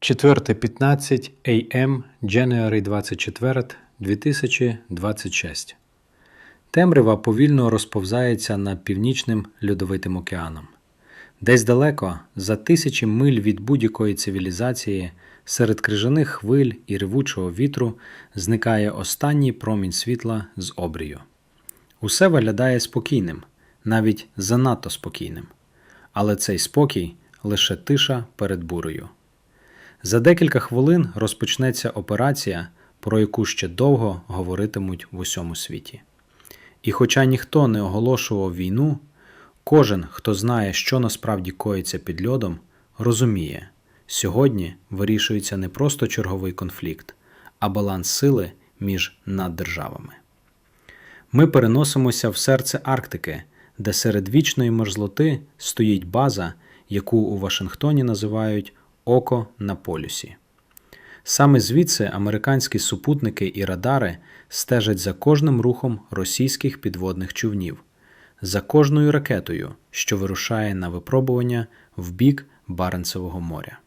4.15 AM January 24 2026 Темрява повільно розповзається над північним льодовитим океаном. Десь далеко, за тисячі миль від будь-якої цивілізації, серед крижаних хвиль і ревучого вітру зникає останній промінь світла з обрію. Усе виглядає спокійним, навіть занадто спокійним. Але цей спокій лише тиша перед бурею. За декілька хвилин розпочнеться операція, про яку ще довго говоритимуть в усьому світі. І хоча ніхто не оголошував війну, кожен, хто знає, що насправді коїться під льодом, розуміє, сьогодні вирішується не просто черговий конфлікт, а баланс сили між наддержавами. Ми переносимося в серце Арктики, де серед вічної мерзлоти стоїть база, яку у Вашингтоні називають Око на полюсі. Саме звідси американські супутники і радари стежать за кожним рухом російських підводних човнів, за кожною ракетою, що вирушає на випробування в бік Баренцевого моря.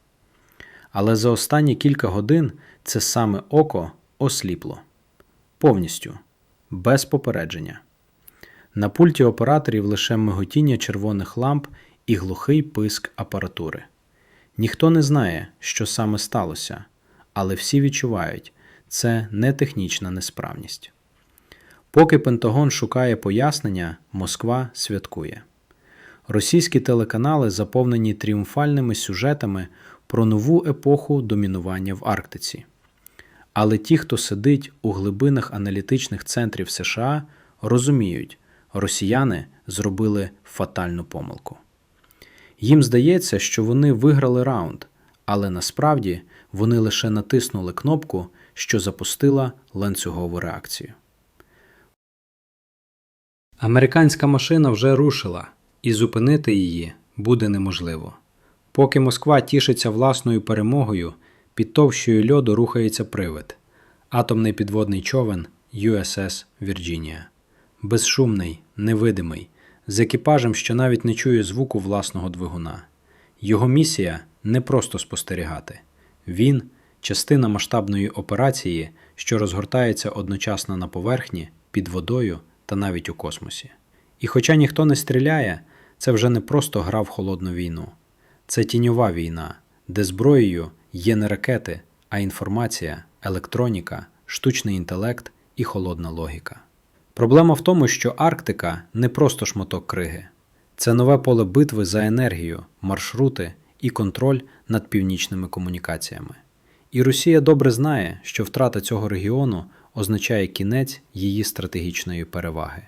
Але за останні кілька годин це саме око осліпло повністю, без попередження. На пульті операторів лише миготіння червоних ламп і глухий писк апаратури. Ніхто не знає, що саме сталося, але всі відчувають, це не технічна несправність. Поки Пентагон шукає пояснення, Москва святкує. Російські телеканали заповнені тріумфальними сюжетами про нову епоху домінування в Арктиці. Але ті, хто сидить у глибинах аналітичних центрів США, розуміють, росіяни зробили фатальну помилку. Їм здається, що вони виграли раунд, але насправді вони лише натиснули кнопку, що запустила ланцюгову реакцію. Американська машина вже рушила, і зупинити її буде неможливо. Поки Москва тішиться власною перемогою, під товщою льоду рухається привид атомний підводний човен USS Вірджинія. Безшумний, невидимий, з екіпажем, що навіть не чує звуку власного двигуна. Його місія не просто спостерігати. Він частина масштабної операції, що розгортається одночасно на поверхні, під водою та навіть у космосі. І хоча ніхто не стріляє, це вже не просто гра в холодну війну, це тіньова війна, де зброєю є не ракети, а інформація, електроніка, штучний інтелект і холодна логіка. Проблема в тому, що Арктика не просто шматок криги, це нове поле битви за енергію, маршрути і контроль над північними комунікаціями. І Росія добре знає, що втрата цього регіону означає кінець її стратегічної переваги.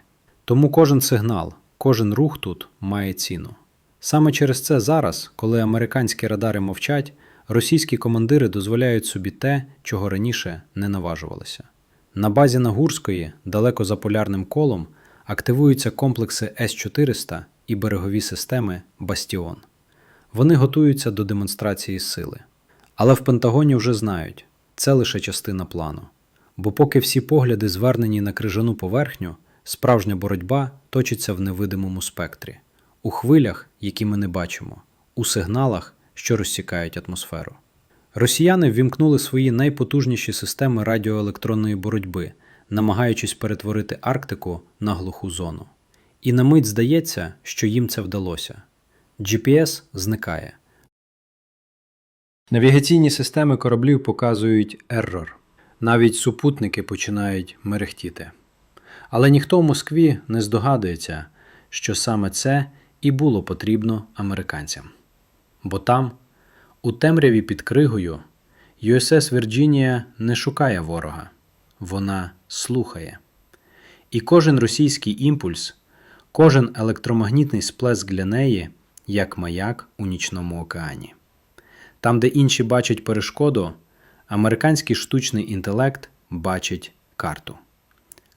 Тому кожен сигнал, кожен рух тут має ціну. Саме через це зараз, коли американські радари мовчать, російські командири дозволяють собі те, чого раніше не наважувалися. На базі Нагурської, далеко за полярним колом, активуються комплекси С-400 і берегові системи Бастіон. Вони готуються до демонстрації сили. Але в Пентагоні вже знають, це лише частина плану. Бо поки всі погляди звернені на крижану поверхню, справжня боротьба точиться в невидимому спектрі, у хвилях, які ми не бачимо, у сигналах, що розсікають атмосферу. Росіяни ввімкнули свої найпотужніші системи радіоелектронної боротьби, намагаючись перетворити Арктику на глуху зону. І на мить здається, що їм це вдалося. GPS зникає. Навігаційні системи кораблів показують еррор. Навіть супутники починають мерехтіти. Але ніхто в Москві не здогадується, що саме це і було потрібно американцям. Бо там, у темряві під кригою, USS Virginia не шукає ворога, вона слухає. І кожен російський імпульс, кожен електромагнітний сплеск для неї як маяк у нічному океані. Там, де інші бачать перешкоду, американський штучний інтелект бачить карту.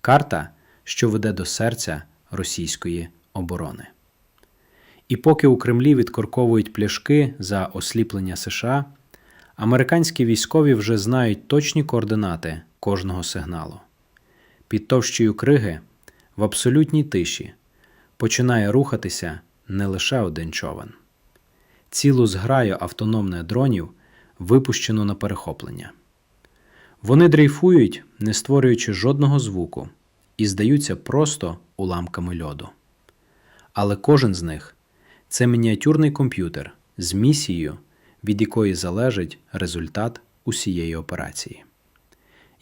Карта, що веде до серця російської оборони. І поки у Кремлі відкорковують пляшки за осліплення США, американські військові вже знають точні координати кожного сигналу. Під товщою криги в абсолютній тиші починає рухатися не лише один човен. Цілу зграю автономних дронів випущену на перехоплення. Вони дрейфують, не створюючи жодного звуку, і здаються просто уламками льоду. Але кожен з них це мініатюрний комп'ютер з місією, від якої залежить результат усієї операції.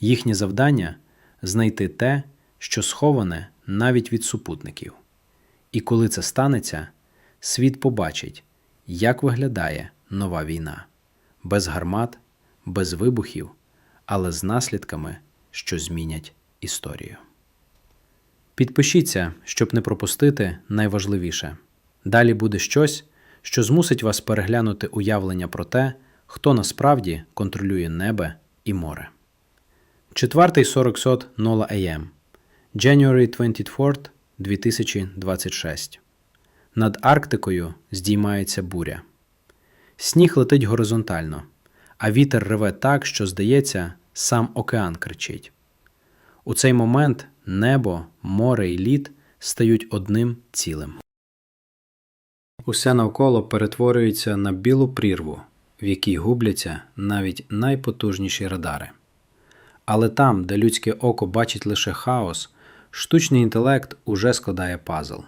Їхнє завдання знайти те, що сховане навіть від супутників. І коли це станеться, світ побачить, як виглядає нова війна без гармат, без вибухів, але з наслідками, що змінять історію. Підпишіться, щоб не пропустити найважливіше. Далі буде щось, що змусить вас переглянути уявлення про те, хто насправді контролює небе і море. Четвертий 40 Нола AM. January 24, 2026. Над Арктикою здіймається буря. Сніг летить горизонтально, а вітер реве так, що, здається, сам океан кричить. У цей момент небо, море і лід стають одним цілим. Усе навколо перетворюється на білу прірву, в якій губляться навіть найпотужніші радари. Але там, де людське око бачить лише хаос, штучний інтелект уже складає пазл.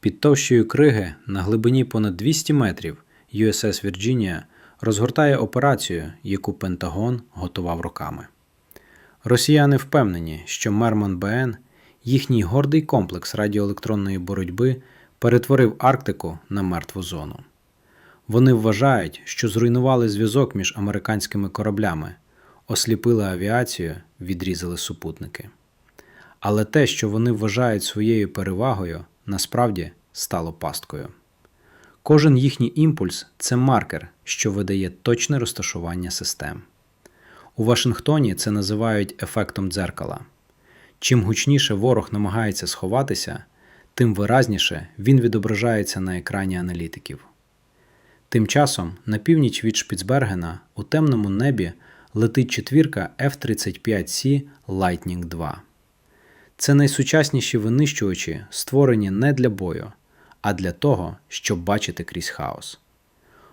Під товщою криги на глибині понад 200 метрів USS Virginia розгортає операцію, яку Пентагон готував роками. Росіяни впевнені, що Мермон БН, їхній гордий комплекс радіоелектронної боротьби, перетворив Арктику на мертву зону. Вони вважають, що зруйнували зв'язок між американськими кораблями, осліпили авіацію, відрізали супутники. Але те, що вони вважають своєю перевагою, насправді стало пасткою. Кожен їхній імпульс це маркер, що видає точне розташування систем. У Вашингтоні це називають ефектом дзеркала. Чим гучніше ворог намагається сховатися, тим виразніше він відображається на екрані аналітиків. Тим часом, на північ від Шпіцбергена у темному небі летить четвірка F-35C Lightning II. Це найсучасніші винищувачі, створені не для бою, а для того, щоб бачити крізь хаос.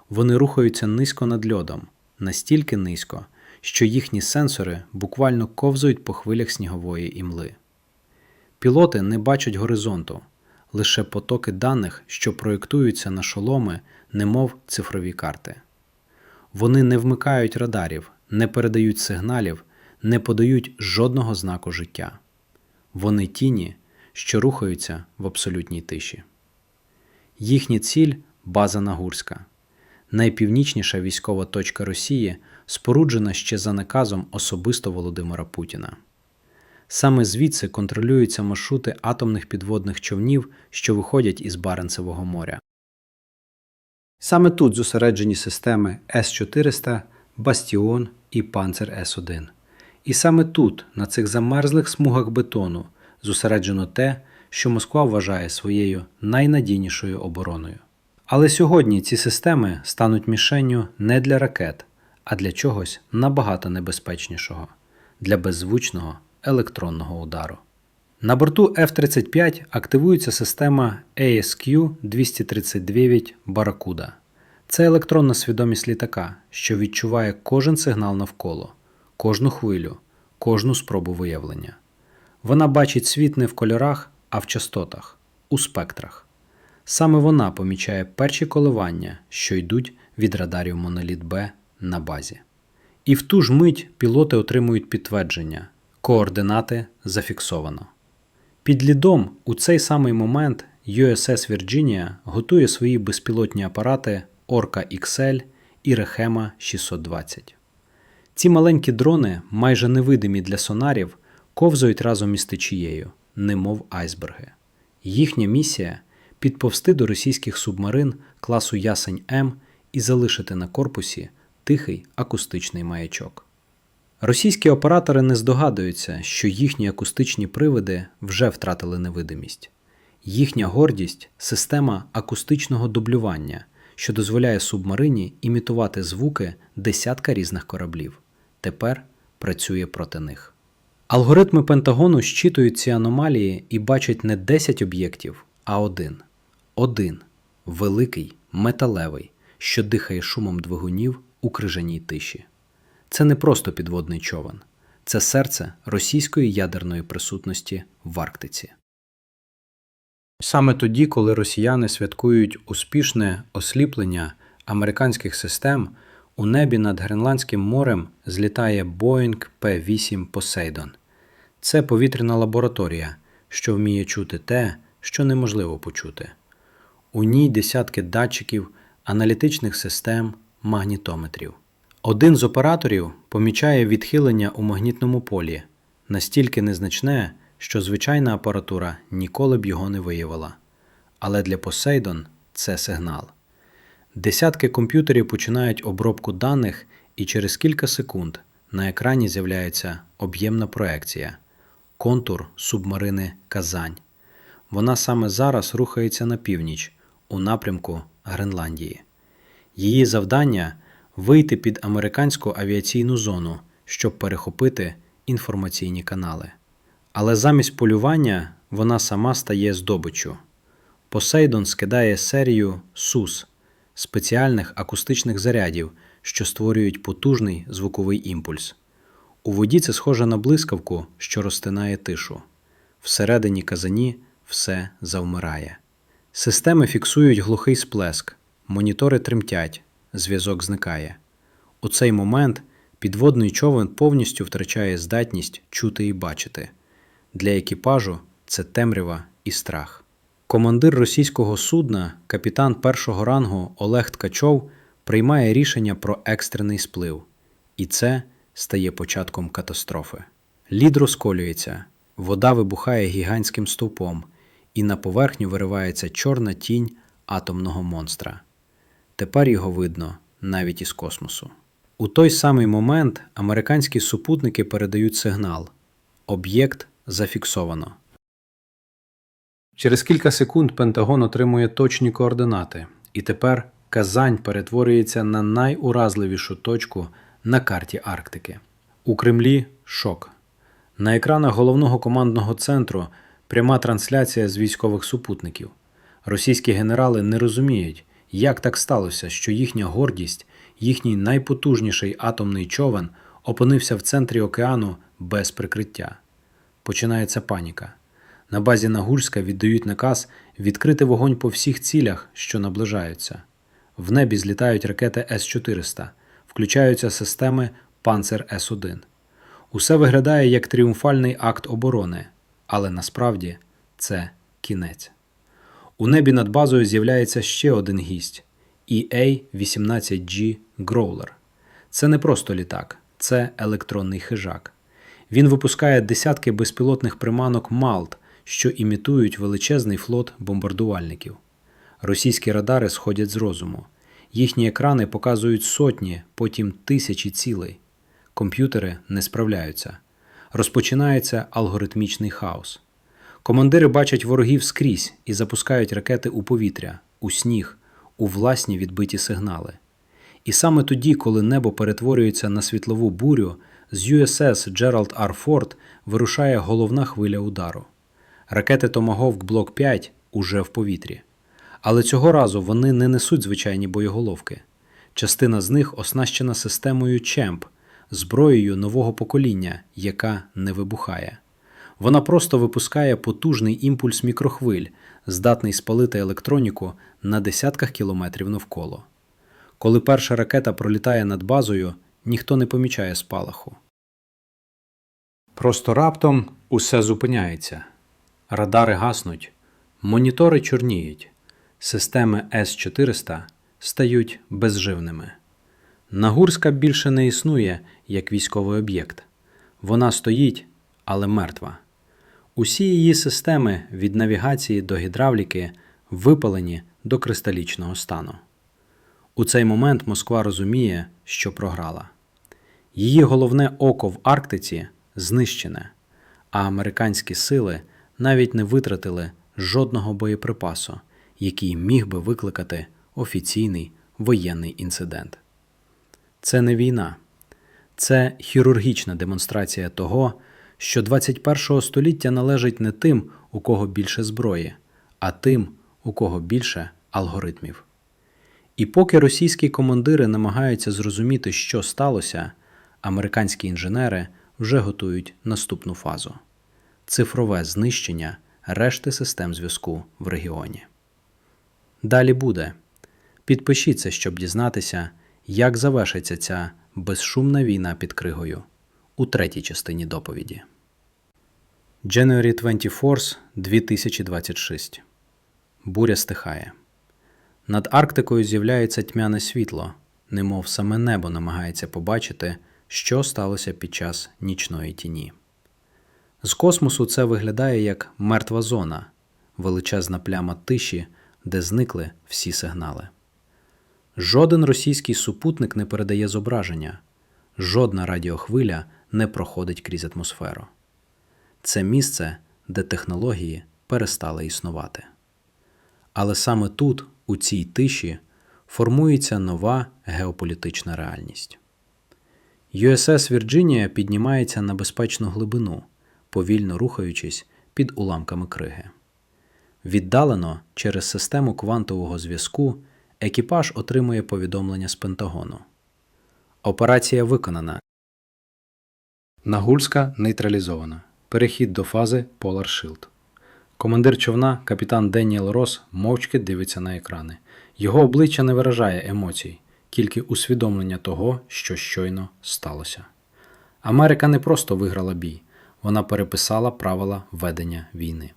Вони рухаються низько над льодом, настільки низько, що їхні сенсори буквально ковзують по хвилях снігової імли. Пілоти не бачать горизонту, лише потоки даних, що проєктуються на шоломи, немов цифрові карти. Вони не вмикають радарів, не передають сигналів, не подають жодного знаку життя. Вони тіні, що рухаються в абсолютній тиші. Їхня ціль база Нагурська, найпівнічніша військова точка Росії, споруджена ще за наказом особисто Володимира Путіна. Саме звідси контролюються маршрути атомних підводних човнів, що виходять із Баренцевого моря. Саме тут зосереджені системи С-400, Бастіон і Панцер С-1. І саме тут, на цих замерзлих смугах бетону, зосереджено те, що Москва вважає своєю найнадійнішою обороною. Але сьогодні ці системи стануть мішенню не для ракет, а для чогось набагато небезпечнішого для беззвучного електронного удару. На борту F-35 активується система ASQ 239 Barracuda. Це електронна свідомість літака, що відчуває кожен сигнал навколо, кожну хвилю, кожну спробу виявлення. Вона бачить світ не в кольорах, а в частотах, у спектрах. Саме вона помічає перші коливання, що йдуть від радарів Моноліт Б на базі. І в ту ж мить пілоти отримують підтвердження, координати зафіксовано. Під лідом у цей самий момент USS Virginia готує свої безпілотні апарати Orca XL і Rehema 620. Ці маленькі дрони, майже невидимі для сонарів, ковзають разом із течією, немов айсберги. Їхня місія підповсти до російських субмарин класу Ясень М і залишити на корпусі тихий акустичний маячок. Російські оператори не здогадуються, що їхні акустичні привиди вже втратили невидимість. Їхня гордість система акустичного дублювання, що дозволяє субмарині імітувати звуки десятка різних кораблів. Тепер працює проти них. Алгоритми Пентагону щитують ці аномалії і бачать не 10 об'єктів, а один. Один великий, металевий, що дихає шумом двигунів у крижаній тиші. Це не просто підводний човен, це серце російської ядерної присутності в Арктиці. Саме тоді, коли росіяни святкують успішне осліплення американських систем, у небі над Гренландським морем злітає Boeing P-8 Poseidon. Це повітряна лабораторія, що вміє чути те, що неможливо почути. У ній десятки датчиків, аналітичних систем, магнітометрів. Один з операторів помічає відхилення у магнітному полі, настільки незначне, що звичайна апаратура ніколи б його не виявила. Але для Poseidon це сигнал. Десятки комп'ютерів починають обробку даних, і через кілька секунд на екрані з'являється об'ємна проекція контур субмарини Казань. Вона саме зараз рухається на північ у напрямку Гренландії. Її завдання вийти під американську авіаційну зону, щоб перехопити інформаційні канали. Але замість полювання вона сама стає здобиччю. Посейдон скидає серію СУС спеціальних акустичних зарядів, що створюють потужний звуковий імпульс. У воді це схоже на блискавку, що розтинає тишу. Всередині казані все завмирає. Системи фіксують глухий сплеск, монітори тремтять, зв'язок зникає. У цей момент підводний човен повністю втрачає здатність чути і бачити. Для екіпажу це темрява і страх. Командир російського судна, капітан першого рангу Олег Ткачов, приймає рішення про екстрений сплив, і це стає початком катастрофи. Лід розколюється, вода вибухає гігантським стовпом, і на поверхню виривається чорна тінь атомного монстра. Тепер його видно навіть із космосу. У той самий момент американські супутники передають сигнал: об'єкт зафіксовано. Через кілька секунд Пентагон отримує точні координати, і тепер Казань перетворюється на найуразливішу точку на карті Арктики. У Кремлі шок. На екранах головного командного центру пряма трансляція з військових супутників. Російські генерали не розуміють, як так сталося, що їхня гордість, їхній найпотужніший атомний човен опинився в центрі океану без прикриття. Починається паніка. На базі Нагульська віддають наказ відкрити вогонь по всіх цілях, що наближаються. В небі злітають ракети С-400, включаються системи Панцер С-1. Усе виглядає як тріумфальний акт оборони, але насправді це кінець. У небі над базою з'являється ще один гість EA-18G Growler. Це не просто літак, це електронний хижак. Він випускає десятки безпілотних приманок Малт, що імітують величезний флот бомбардувальників. Російські радари сходять з розуму. Їхні екрани показують сотні, потім тисячі цілей. Комп'ютери не справляються. Розпочинається алгоритмічний хаос. Командири бачать ворогів скрізь і запускають ракети у повітря, у сніг, у власні відбиті сигнали. І саме тоді, коли небо перетворюється на світлову бурю, з USS Джеральд Ар Форд вирушає головна хвиля удару. Ракети Томагавк Блок 5 уже в повітрі. Але цього разу вони не несуть звичайні боєголовки. Частина з них оснащена системою Чемп, зброєю нового покоління, яка не вибухає. Вона просто випускає потужний імпульс мікрохвиль, здатний спалити електроніку на десятках кілометрів навколо. Коли перша ракета пролітає над базою, ніхто не помічає спалаху. Просто раптом усе зупиняється. Радари гаснуть, монітори чорніють, системи С-400 стають безживними. Нагурська більше не існує як військовий об'єкт. Вона стоїть, але мертва. Усі її системи від навігації до гідравліки випалені до кристалічного стану. У цей момент Москва розуміє, що програла. Її головне око в Арктиці знищене, а американські сили навіть не витратили жодного боєприпасу, який міг би викликати офіційний воєнний інцидент. Це не війна, це хірургічна демонстрація того, що 21 століття належить не тим, у кого більше зброї, а тим, у кого більше алгоритмів. І поки російські командири намагаються зрозуміти, що сталося, американські інженери вже готують наступну фазу цифрове знищення решти систем зв'язку в регіоні. Далі буде. Підпишіться, щоб дізнатися, як завершиться ця безшумна війна під кригою у третій частині доповіді. January 24 2026 Буря стихає. Над Арктикою з'являється тьмяне світло, немов саме небо намагається побачити, що сталося під час нічної тіні. З космосу це виглядає як мертва зона, величезна пляма тиші, де зникли всі сигнали. Жоден російський супутник не передає зображення, жодна радіохвиля не проходить крізь атмосферу. Це місце, де технології перестали існувати. Але саме тут, у цій тиші, формується нова геополітична реальність. USS Вірджинія піднімається на безпечну глибину, повільно рухаючись під уламками криги. Віддалено через систему квантового зв'язку екіпаж отримує повідомлення з Пентагону. Операція виконана. Нагульська нейтралізована. Перехід до фази Polar Shield. Командир човна, капітан Деніел Рос, мовчки дивиться на екрани. Його обличчя не виражає емоцій, тільки усвідомлення того, що щойно сталося. Америка не просто виграла бій, вона переписала правила ведення війни.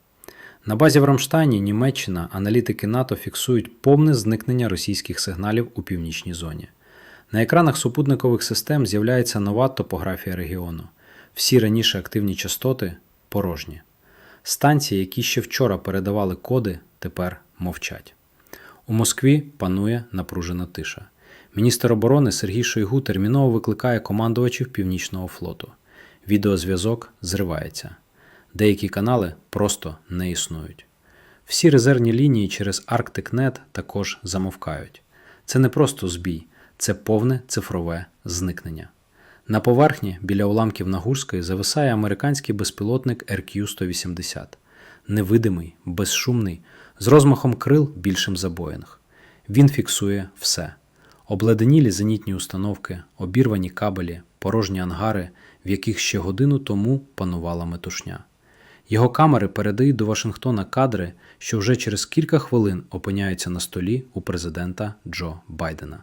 На базі в Рамштайні, Німеччина, аналітики НАТО фіксують повне зникнення російських сигналів у північній зоні. На екранах супутникових систем з'являється нова топографія регіону. Всі раніше активні частоти порожні. Станції, які ще вчора передавали коди, тепер мовчать. У Москві панує напружена тиша. Міністр оборони Сергій Шойгу терміново викликає командувачів Північного флоту. Відеозв'язок зривається. Деякі канали просто не існують. Всі резервні лінії через ArcticNet також замовкають. Це не просто збій, це повне цифрове зникнення. На поверхні біля уламків Нагурської зависає американський безпілотник RQ-180, невидимий, безшумний, з розмахом крил більшим за Боїнг. Він фіксує все: обледенілі зенітні установки, обірвані кабелі, порожні ангари, в яких ще годину тому панувала метушня. Його камери передають до Вашингтона кадри, що вже через кілька хвилин опиняються на столі у президента Джо Байдена.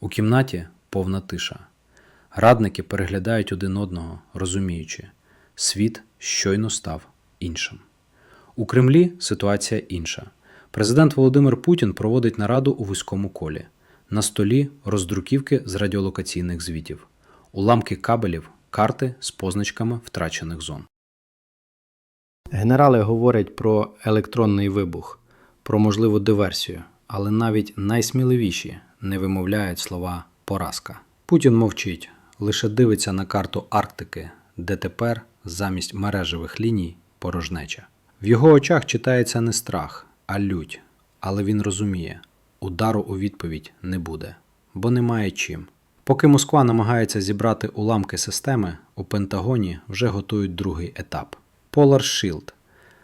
У кімнаті повна тиша. Радники переглядають один одного, розуміючи, світ щойно став іншим. У Кремлі ситуація інша. Президент Володимир Путін проводить нараду у вузькому колі. На столі роздруківки з радіолокаційних звітів, уламки кабелів, карти з позначками втрачених зон. Генерали говорять про електронний вибух, про можливу диверсію, але навіть найсміливіші не вимовляють слова поразка. Путін мовчить, лише дивиться на карту Арктики, де тепер замість мережевих ліній порожнеча. В його очах читається не страх, а лють, але він розуміє, удару у відповідь не буде, бо немає чим. Поки Москва намагається зібрати уламки системи, у Пентагоні вже готують другий етап Polar Shield –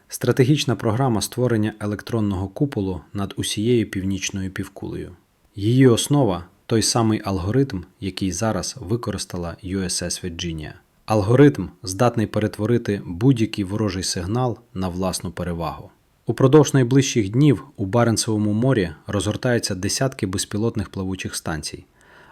стратегічна програма створення електронного куполу над усією північною півкулею. Її основа той самий алгоритм, який зараз використала USS Virginia. Алгоритм здатний перетворити будь-який ворожий сигнал на власну перевагу. Упродовж найближчих днів у Баренцевому морі розгортаються десятки безпілотних плавучих станцій,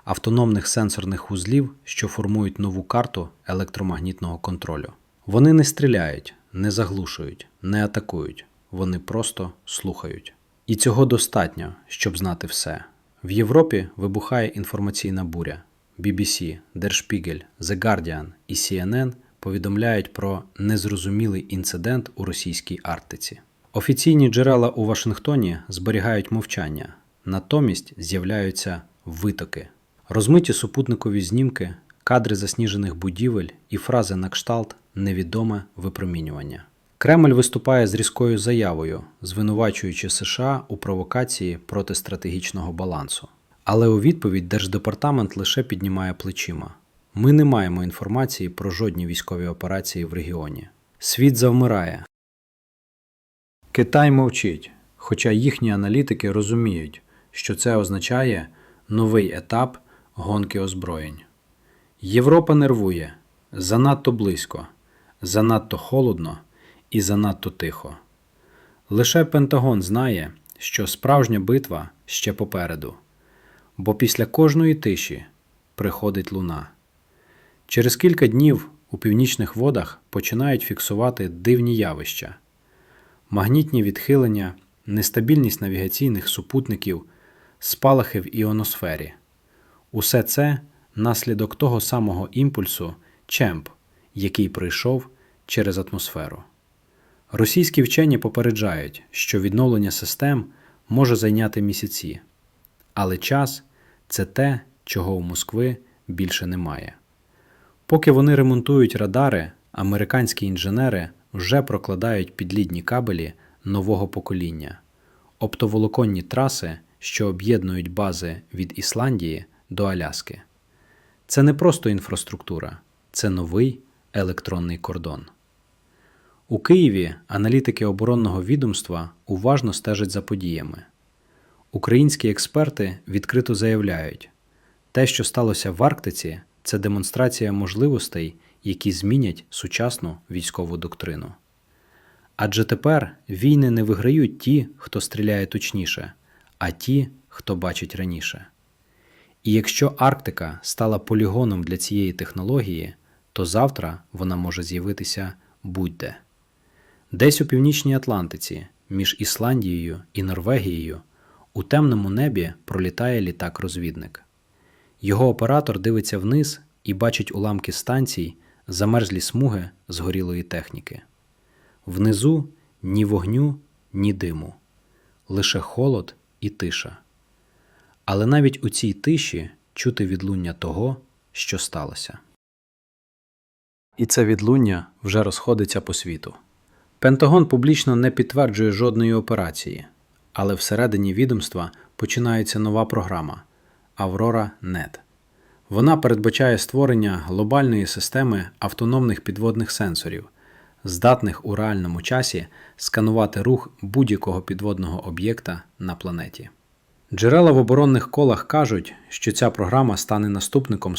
автономних сенсорних вузлів, що формують нову карту електромагнітного контролю. Вони не стріляють, не заглушують, не атакують, вони просто слухають. І цього достатньо, щоб знати все. В Європі вибухає інформаційна буря. BBC, Der Spiegel, The Guardian і CNN повідомляють про незрозумілий інцидент у російській Арктиці. Офіційні джерела у Вашингтоні зберігають мовчання, натомість з'являються витоки, розмиті супутникові знімки, кадри засніжених будівель і фрази на кшталт невідоме випромінювання. Кремль виступає з різкою заявою, звинувачуючи США у провокації проти стратегічного балансу. Але у відповідь Держдепартамент лише піднімає плечима. Ми не маємо інформації про жодні військові операції в регіоні. Світ завмирає. Китай мовчить, хоча їхні аналітики розуміють, що це означає новий етап гонки озброєнь. Європа нервує занадто близько, занадто холодно і занадто тихо. Лише Пентагон знає, що справжня битва ще попереду, бо після кожної тиші приходить луна. Через кілька днів у північних водах починають фіксувати дивні явища: магнітні відхилення, нестабільність навігаційних супутників, спалахи в іоносфері. Усе це наслідок того самого імпульсу Чемп, який прийшов через атмосферу. Російські вчені попереджають, що відновлення систем може зайняти місяці, але час це те, чого у Москви більше немає. Поки вони ремонтують радари, американські інженери вже прокладають підлідні кабелі нового покоління, оптоволоконні траси, що об'єднують бази від Ісландії до Аляски. Це не просто інфраструктура, це новий електронний кордон. У Києві аналітики оборонного відомства уважно стежать за подіями. Українські експерти відкрито заявляють, те, що сталося в Арктиці, це демонстрація можливостей, які змінять сучасну військову доктрину. Адже тепер війни не виграють ті, хто стріляє точніше, а ті, хто бачить раніше. І якщо Арктика стала полігоном для цієї технології, то завтра вона може з'явитися будь-де. Десь у північній Атлантиці, між Ісландією і Норвегією, у темному небі пролітає літак-розвідник. Його оператор дивиться вниз і бачить уламки станцій, замерзлі смуги згорілої техніки. Внизу ні вогню, ні диму, лише холод і тиша. Але навіть у цій тиші чути відлуння того, що сталося. І це відлуння вже розходиться по світу. Пентагон публічно не підтверджує жодної операції, але всередині відомства починається нова програма Аврора Нет. Вона передбачає створення глобальної системи автономних підводних сенсорів, здатних у реальному часі сканувати рух будь-якого підводного об'єкта на планеті. Джерела в оборонних колах кажуть, що ця програма стане наступником